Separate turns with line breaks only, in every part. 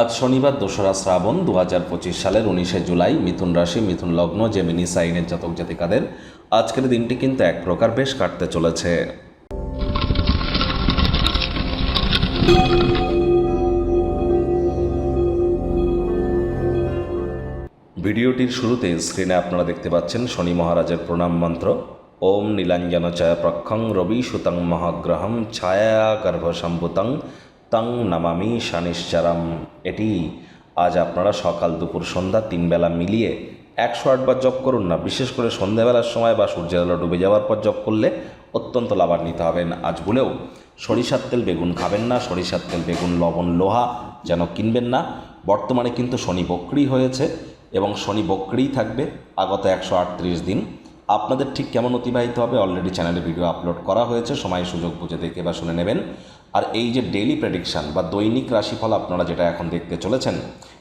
আজ শনিবার দোসরা শ্রাবণ দু হাজার পঁচিশ সালের উনিশে জুলাই মিথুন রাশি, মিথুন লগ্ন জেমিনি সাইনের জাতক জাতিকাদের আজকের দিনটি কিন্তু এক প্রকার বেশ কাটতে চলেছে। ভিডিওটির শুরুতে স্ক্রিনে আপনারা দেখতে পাচ্ছেন শনি মহারাজের প্রণাম মন্ত্র। ওম নীলাঞ্জন ছায়া প্রক্ষং রবি সুতং মহাগ্রহম ছায়া গর্ভসম্ভুতং তং নামামি শানিশ্চারাম। এটি আজ আপনারা সকাল দুপুর সন্ধ্যা তিন বেলা মিলিয়ে একশো আটবার জপ করুন না, বিশেষ করে সন্ধ্যাবেলার সময় বা সূর্যের আলো ডুবে যাওয়ার পর জপ করলে অত্যন্ত লাভান্বিত হবেন। আজ বলেও সরিষার তেল বেগুন খাবেন না, সরিষার তেল বেগুন, লবণ, লোহা যেন কিনবেন না। বর্তমানে কিন্তু শনি বক্রি হয়েছে এবং শনি বক্রিই থাকবে আগত একশো আটত্রিশ দিন। আপনাদের ঠিক কেমন অতিবাহিত হবে? অলরেডি চ্যানেলে ভিডিও আপলোড করা হয়েছে, সময় সুযোগ বুঝে দেখে বা শুনে নেবেন। আর এই যে ডেইলি প্রেডিকশান বা দৈনিক রাশিফল আপনারা যেটা এখন দেখতে চলেছেন,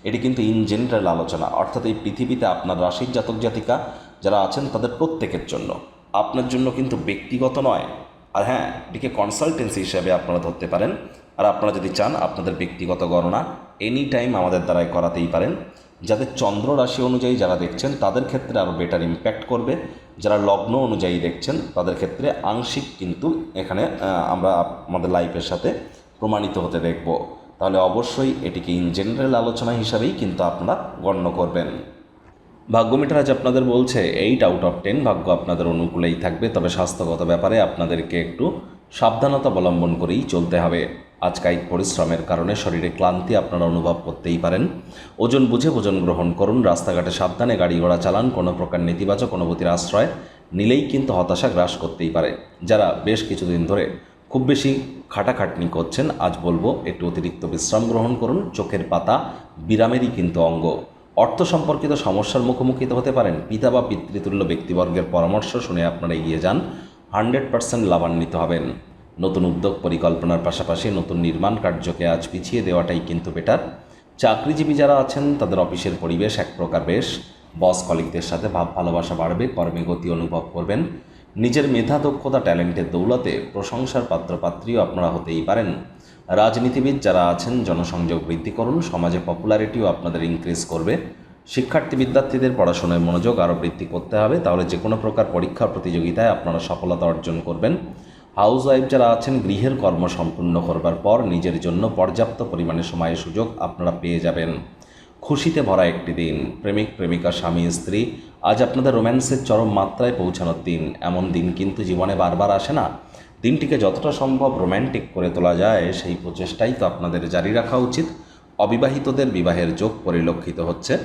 এটি কিন্তু ইন জেনারেল আলোচনা। অর্থাৎ এই পৃথিবীতে আপনার রাশির জাতক জাতিকা যারা আছেন, তাদের প্রত্যেকের জন্য। আপনার জন্য কিন্তু ব্যক্তিগত নয়। আর হ্যাঁ এটিকে কনসালটেন্সি হিসাবে আপনারা ধরতে পারেন। আর আপনারা যদি চান, আপনাদের ব্যক্তিগত গণনা এনি টাইম আমাদের দ্বারাই করাতেই পারেন। যাদের চন্দ্র রাশি অনুযায়ী যারা দেখছেন, তাদের ক্ষেত্রে আরও বেটার ইম্প্যাক্ট করবে। যারা লগ্ন অনুযায়ী দেখছেন, তাদের ক্ষেত্রে আংশিক কিন্তু এখানে আমরা আমাদের লাইফের সাথে প্রমাণিত হতে দেখব। তাহলে অবশ্যই এটিকে ইন জেনারেল আলোচনা হিসাবেই কিন্তু আপনারা গণ্য করবেন। ভাগ্যমিটার আজ আপনাদের বলছে এইট আউট অফ টেন ভাগ্য আপনাদের অনুকূলেই থাকবে। তবে স্বাস্থ্যগত ব্যাপারে আপনাদেরকে একটু সাবধানতা অবলম্বন করেই চলতে হবে। আজ কায়িক পরিশ্রমের কারণে শরীরে ক্লান্তি আপনারা অনুভব করতেই পারেন। ওজন বুঝে ওজন গ্রহণ করুন। রাস্তাঘাটে সাবধানে গাড়ি ঘোড়া চালান। কোনো প্রকার নেতিবাচক অনুভূতির আশ্রয় নিলেই কিন্তু হতাশা গ্রাস করতেই পারে। যারা বেশ কিছুদিন ধরে খুব বেশি খাটাখাটনি করছেন, আজ বলব একটু অতিরিক্ত বিশ্রাম গ্রহণ করুন। চোখের পাতা বিরামেরই কিন্তু অঙ্গ। অর্থ সম্পর্কিত সমস্যার মুখোমুখি হতে পারেন। পিতা বা পিতৃতুল্য ব্যক্তিবর্গের পরামর্শ শুনে আপনারা এগিয়ে যান। হান্ড্রেড পার্সেন্ট লাভান্বিত হবেন। নতুন উদ্যোগ পরিকল্পনার পাশাপাশি নতুন নির্মাণ কার্যকে আজ পিছিয়ে দেওয়াটাই কিন্তু বেটার চাকরিজীবী যারা আছেন, তাদের অফিসের পরিবেশ এক প্রকার বেশ। বস কলিকদের সাথে ভাব, ভালোবাসা বাড়বে, কর্মে গতি অনুভব করবেন। নিজের মেধা, দক্ষতা, ট্যালেন্টের দৌলতে প্রশংসার পাত্রপাত্রীও আপনারা হতেই পারেন। রাজনীতিবিদ যারা আছেন, জনসংযোগ বৃদ্ধি করুন, সমাজে পপুলারিটিও আপনাদের ইনক্রিজ করবে। শিক্ষার্থী, বিদ্যার্থীদের পড়াশোনায় মনোযোগ আরও বৃদ্ধি করতে হবে। তাহলে যে কোনো প্রকার পরীক্ষা প্রতিযোগিতায় আপনারা সফলতা অর্জন করবেন। হাউস ওয়াইফ যারা আছেন, গৃহের কর্ম সম্পূর্ণ করবার পর নিজের জন্য পর্যাপ্ত পরিমাণে সময়ের সুযোগ আপনারা পেয়ে যাবেন। খুশিতে ভরা একটি দিন। প্রেমিক, প্রেমিকা, স্বামী, স্ত্রী, আজ আপনাদের রোম্যান্সের চরম মাত্রায় পৌঁছানোর দিন। এমন দিন কিন্তু জীবনে বারবার আসে না। দিনটিকে যতটা সম্ভব রোম্যান্টিক করে তোলা যায়, সেই প্রচেষ্টাই তো আপনাদের জারি রাখা উচিত। অবিবাহিতদের বিবাহের যোগ পরিলক্ষিত হচ্ছে।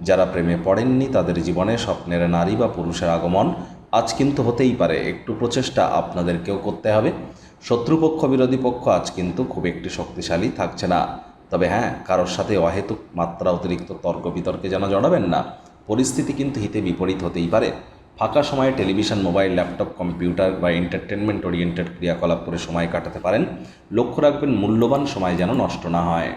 যারা প্রেমে পড়েননি, তাদের জীবনে স্বপ্নের নারী বা পুরুষের আগমন আজ কিন্তু হতেই পারে, একটু প্রচেষ্টা আপনাদেরকেও করতে হবে। শত্রুপক্ষ, বিরোধী পক্ষ আজ কিন্তু খুব একটি শক্তিশালী থাকছে না। তবে হ্যাঁ কারোর সাথে অহেতুক মাত্রা অতিরিক্ত তর্ক বিতর্কে যেন জড়াবেন না, পরিস্থিতি কিন্তু হিতে বিপরীত হতেই পারে। ফাঁকা সময়ে টেলিভিশন, মোবাইল, ল্যাপটপ, কম্পিউটার বা এন্টারটেনমেন্ট ওরিয়েন্টেড ক্রিয়াকলাপ করে সময় কাটাতে পারেন। লক্ষ্য রাখবেন, মূল্যবান সময় যেন নষ্ট না হয়।